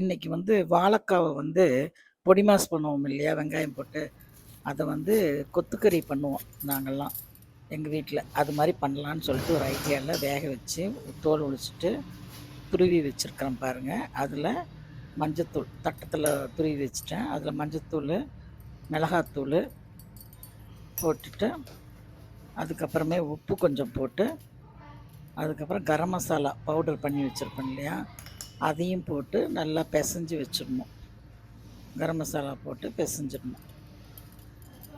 இன்னைக்கு வந்து வாழைக்காவை வந்து பொடி மாஸ் பண்ணுவோம் இல்லையா? வெங்காயம் போட்டு. அதை வந்து கொத்துக்கறி பண்ணுவோம் நாங்கள்லாம் எங்கள் வீட்டில் அது மாதிரி பண்ணலான்னு சொல்லிட்டு ஒரு ஐடியாவில் வேக வச்சு, தோல் ஒழிச்சிட்டு துருவி வச்சுருக்கிறேன் பாருங்கள் அதில் மஞ்சத்தூள் தட்டத்தில் துருவி வச்சுட்டேன். அதில் மஞ்சத்தூள் மிளகாத்தூள் போட்டுட்டு, அதுக்கப்புறமே உப்பு கொஞ்சம் போட்டு, அதுக்கப்புறம் கரம் மசாலா பவுடர் பண்ணி வச்சுருப்பேன் இல்லையா? அதையும் போட்டு நல்லா பிசைஞ்சு வச்சிடணும். கரம் மசாலா போட்டு பிசைஞ்சிடணும்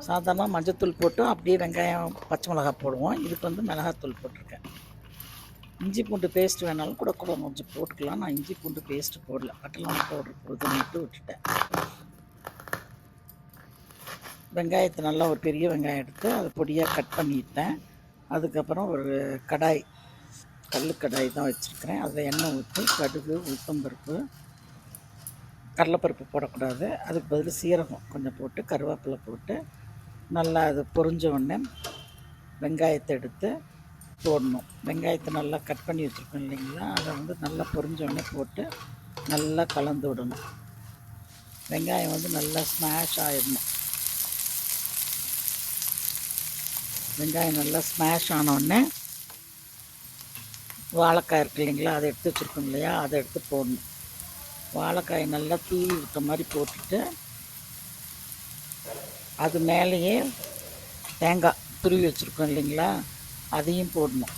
சாதாரணமாக மஞ்சத்தூள் போட்டு அப்படியே வெங்காயம், பச்சை மிளகா போடுவோம். இதுக்கு வந்து மிளகாத்தூள் போட்டிருக்கேன். இஞ்சி பூண்டு பேஸ்ட் வேணாலும் கூட கூட கொஞ்சம் போட்டுக்கலாம். நான் இஞ்சி பூண்டு பேஸ்ட் போடல. கட்டலாம் பவுடர் போதும்னுட்டு விட்டுட்டேன். வெங்காயத்தை நல்லா ஒரு பெரிய வெங்காயம் எடுத்து, அதை பொடியாக கட் பண்ணிட்டேன். அதுக்கப்புறம் ஒரு கடாய், கல்லுக்கடாய் தான் வச்சுருக்கிறேன் அதில் எண்ணெய் ஊற்றி கடுகு, உளுத்தம்பருப்பு, கடலைப்பருப்பு போடக்கூடாது. அதுக்கு பதில் சீரகம் கொஞ்சம் போட்டு, கருவேப்பிலை போட்டு, நல்லா அது பொரிஞ்ச உடனே வெங்காயத்தை எடுத்து போடணும். வெங்காயத்தை நல்லா கட் பண்ணி வச்சிருக்கோம் இல்லைங்களா? அதை வந்து நல்லா பொறிஞ்ச உடனே போட்டு, நல்லா கலந்து விடணும். வெங்காயம் வந்து நல்லா ஸ்மாஷ் ஆகிடணும் வெங்காயம் நல்லா ஸ்மாஷ் ஆனோடனே வாழைக்காய் இருக்கு இல்லைங்களா? அதை எடுத்து வச்சிருக்கோம் இல்லையா? அதை எடுத்து போடணும். வாழைக்காய் நல்லா தூவி விட்ட மாதிரி போட்டுட்டு அது மேலேயே தேங்காய் துருவி வச்சுருக்கோம் இல்லைங்களா? அதையும் போடணும்.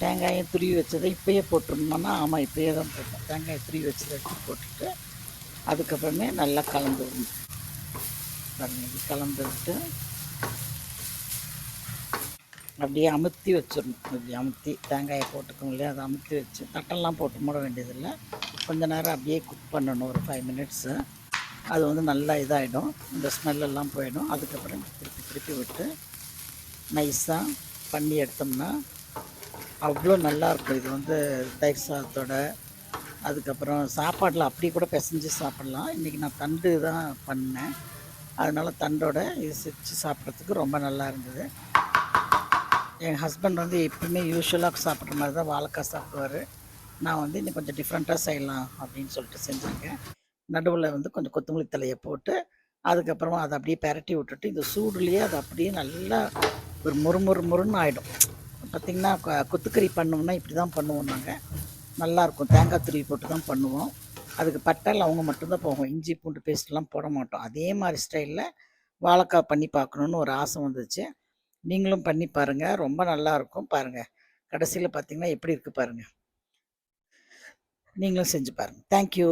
தேங்காயும் துருவி வச்சதை இப்பயே போட்டுருந்தோம்னா ஆமாம் இப்பயே தான் போடணும். தேங்காயை துருவி வச்சதை எடுத்து போட்டுட்டு, அதுக்கப்புறமே நல்லா கலந்து விடணும். கலந்து விட்டு அப்படியே அமுத்தி வச்சிடணும் இப்படி அமுத்தி தேங்காயை போட்டுக்கோங்க இல்லையா? அதை அமுத்தி வச்சு தட்டெல்லாம் போட்டு மூட வேண்டியதில்லை கொஞ்ச நேரம் அப்படியே குக் பண்ணணும் ஒரு ஃபைவ் மினிட்ஸு. அது வந்து நல்லா இதாகிடும் இந்த ஸ்மெல்லெல்லாம் போயிடும். அதுக்கப்புறம் திருப்பி திருப்பி விட்டு, நைஸாக பண்ணி எடுத்தோம்னா, அவ்வளோ நல்லாயிருக்கும். இது வந்து தயிர் சாதத்தோட, அதுக்கப்புறம் சாப்பாடில் அப்படி கூட பிசைஞ்சு சாப்பிடலாம். இன்றைக்கி நான் தண்டு தான் பண்ணேன். அதனால் தண்டோட இது செஞ்சு சாப்பிட்றதுக்கு ரொம்ப நல்லா இருந்தது. என் ஹஸ்பண்ட் வந்து எப்பவுமே யூஸ்வலாக சாப்பிட்ற மாதிரி தான் வாழைக்காய் சாப்பிடுவாரு. நான் வந்து இன்னும் கொஞ்சம் டிஃப்ரெண்ட்டாக செய்யலாம் அப்படின்னு சொல்லிட்டு செஞ்சுருக்கேன் நடுவில் வந்து கொஞ்சம் கொத்தமல்லி தலையை போட்டு, அதுக்கப்புறமா அதை அப்படியே பெரட்டி விட்டுட்டு, இந்த சூடுலேயே அது அப்படியே நல்லா ஒரு மொறு மொறு மொறுன்னு ஆயிடும். பார்த்தீங்கன்னா, க கொத்துக்கறி பண்ணோம்னா இப்படி தான் பண்ணுவோம் நாங்கள் நல்லாயிருக்கும். தேங்காய் துருவி போட்டு தான் பண்ணுவோம். அதுக்கு பட்டை, அவங்க மட்டும்தான் போவோம் போகும். இஞ்சி பூண்டு பேஸ்ட்லாம் போட மாட்டோம். அதே மாதிரி ஸ்டைலில் வாழைக்காய் பண்ணி பார்க்கணுன்னு ஒரு ஆசை வந்துச்சு. நீங்களும் பண்ணி பாருங்கள் ரொம்ப நல்லாயிருக்கும். பாருங்கள் கடைசியில் பார்த்தீங்கன்னா, எப்படி இருக்குது பாருங்கள் நீங்களும் செஞ்சு பாருங்கள் தேங்க் யூ.